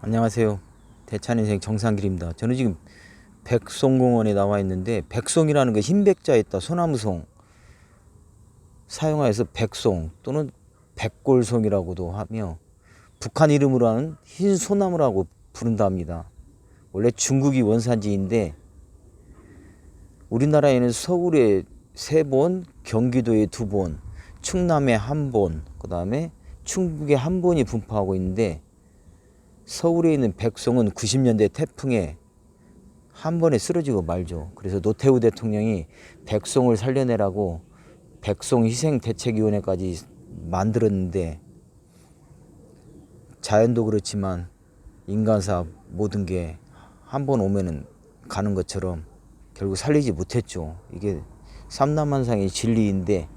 안녕하세요. 대찬인생 정상길입니다. 저는 지금 백송공원에 나와 있는데 백송이라는 거 흰백자에 있다 소나무송 사용하여서 백송 또는 백골송이라고도 하며 북한 이름으로 하는 흰 소나무라고 부른다 합니다. 원래 중국이 원산지인데 우리나라에는 서울에 세 번, 경기도에 두 번, 충남에 한 번, 그 다음에 충북에 한 번이 분포하고 있는데 서울에 있는 백송은 90년대 태풍에 한 번에 쓰러지고 말죠. 그래서 노태우 대통령이 백송을 살려내라고 백송 희생 대책위원회까지 만들었는데 자연도 그렇지만 인간사 모든 게 한 번 오면은 가는 것처럼 결국 살리지 못했죠. 이게 삼남한상의 진리인데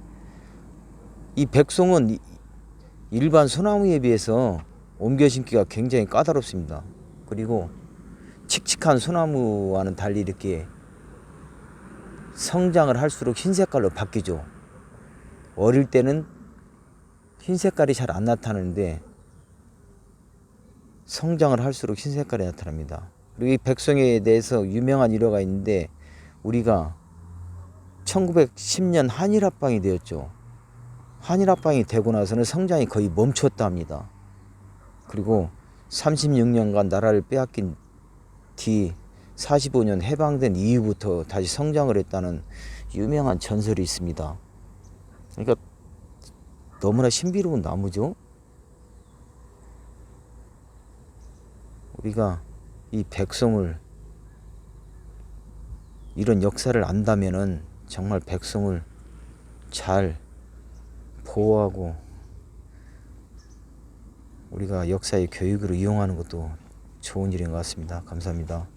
이 백송은 이- 일반 소나무에 비해서 옮겨 심기가 굉장히 까다롭습니다. 그리고 칙칙한 소나무와는 달리 이렇게 성장을 할수록 흰 색깔로 바뀌죠. 어릴 때는 흰 색깔이 잘 안 나타나는데 성장을 할수록 흰 색깔이 나타납니다. 그리고 이 백성에 대해서 유명한 일화가 있는데 우리가 1910년 한일합방이 되었죠. 한일합방이 되고 나서는 성장이 거의 멈췄다 합니다. 그리고 36년간 나라를 빼앗긴 뒤 45년 해방된 이후부터 다시 성장을 했다는 유명한 전설이 있습니다. 그러니까 너무나 신비로운 나무죠. 우리가 이 백성을 이런 역사를 안다면은 정말 백성을 잘 보호하고 우리가 역사의 교육으로 이용하는 것도 좋은 일인 것 같습니다. 감사합니다.